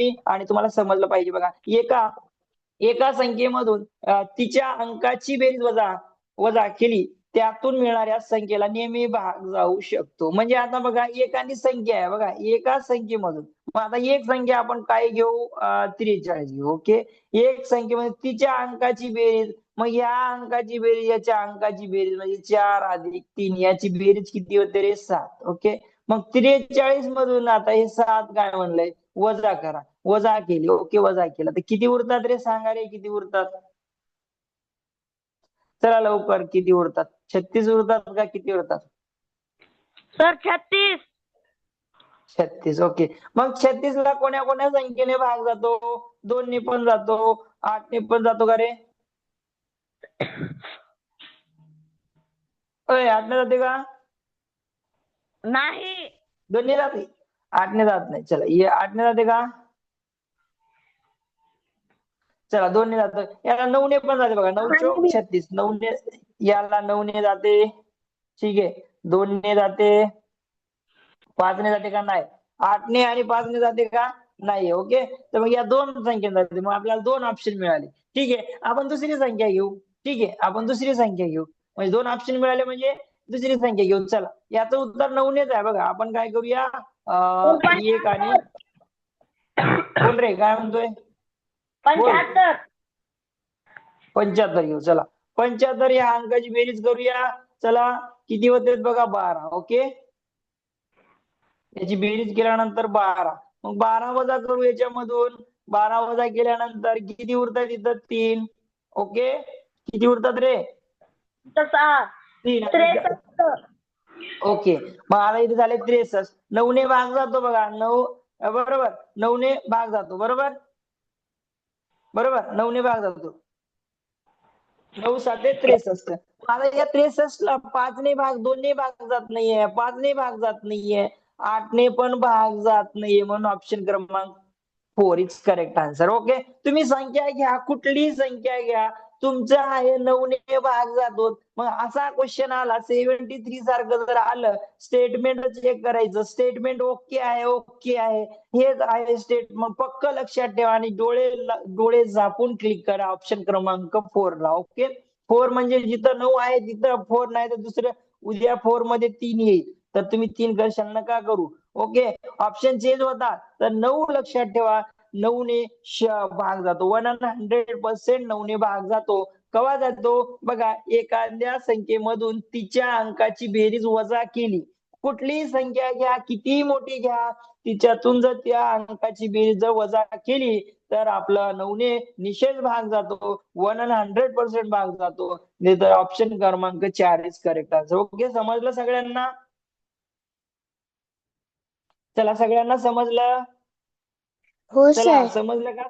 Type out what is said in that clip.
आणि तुम्हाला समजलं पाहिजे बघा. एका एका संख्येमधून तिच्या अंकाची बेरीज वजा वजा केली त्यातून मिळणाऱ्या संख्येला नेहमी भाग जाऊ शकतो. म्हणजे आता बघा एकानी संख्या आहे बघा एका संख्येमधून. मग आता एक संख्या आपण काय घेऊ? त्रेचाळीस घेऊ ओके? एक संख्येमध्ये तिच्या अंकाची बेरीज मग या अंकाची बेरीज याच्या अंकाची बेरीज म्हणजे चार अधिक तीन याची बेरीज किती होते रे? सात ओके? मग त्रेचाळीस मधून आता हे सात काय म्हणलंय? वजा करा. वजा केली. ओके वजा केला. तर किती उरतात रे? सांगा रे किती उरतात? चला लवकर. किती उरतात? छत्तीस उरतात का किती उरतात? सर छत्तीस. छत्तीस. ओके. मग छत्तीस ला कोण्या कोण्या संख्येने भाग जातो? दोन ने पण जातो. आठ ने पण जातो का रे? आठ ने जाते का? नाही. दोन ने जाते. आठ ने जात नाही. चला ये आठ ने जाते का? चला दोन ने जात. याला नऊ ने पण जाते बघा. नऊ चौक छत्तीस. नऊ ने याला नऊ ने जाते. ठीक आहे. दोन ने जाते. पाच ने जाते का? नाही. आठ ने आणि पाच ने जाते का? नाही ओके? तर मग या दोन संख्येने जाते. मग आपल्याला दोन ऑप्शन मिळाले. ठीक आहे. आपण दुसरी संख्या घेऊ. ठीक आहे. आपण दुसरी संख्या घेऊ. म्हणजे दोन ऑप्शन मिळाले म्हणजे दुसरी संख्या घेऊ चला. याचं उत्तर नऊनेच आहे बघा. आपण काय करूया? एक आणि कोण रे काय म्हणतोय? पंच्याहत्तर. पंच्याहत्तर घेऊ चला. पंच्याहत्तर या अंकाची बेरीज करूया. चला. किती होते बघा? बारा. ओके? याची बेरीज केल्यानंतर बारा. मग बारा वजा करू याच्यामधून. बारा वजा केल्यानंतर किती उरतात इथं? तीन. ओके? किती उरतात रे? सहा. तीन त्रेसष्ट ओके मग आता इथे झाले त्रेसष्ट नऊने भाग जातो बघा. नऊ बरोबर. नऊने भाग जातो. बरोबर? बरोबर? नऊने भाग जातो. नऊ साते त्रेसष्ट आता या त्रेसष्ट ला पाचने भाग दोनने भाग जात नाहीये. पाचने भाग जात नाहीये. आठने पण भाग जात नाहीये म्हणून ऑप्शन क्रमांक four is correct answer okay तुम्ही संख्या घ्या. कुठलीही संख्या घ्या. तुमचं आहे नऊने भाग जातो. मग असा क्वेश्चन आला सेव्हन्टी थ्री सारखं जर आलं स्टेटमेंट चेक करायचं. स्टेटमेंट ओके आहे ओके आहे. हेच आहे स्टेटमेंट पक्क लक्षात ठेवा आणि डोळे डोळे झापून क्लिक करा. ऑप्शन क्रमांक फोर ला ओके फोर म्हणजे जिथं नऊ आहे तिथं फोर नाही तर दुसरं उद्या फोरमध्ये तीन येईल. तर तुम्ही तीन करशाल नका करू. ओके ऑप्शन चेंज होता. तर नऊ लक्षात ठेवा. नऊने भाग जातो. वन हंड्रेड पर्सेंट नऊने भाग जातो. कवा जातो? बघा एखाद्या संख्येमधून तिच्या अंकाची बेरीज वजा केली. कुठलीही संख्या घ्या? कितीही मोठी घ्या? तिच्यातून जर त्या अंकाची बेरीज जर वजा केली तर आपला नऊने निषेध भाग जातो. वन हंड्रेड पर्सेंट भाग जातो. नाही तर ऑप्शन क्रमांक चार इज करेक्ट आन्सर ओके समजलं सगळ्यांना? चला सगळ्यांना समजलं? हो सर. समजलं का?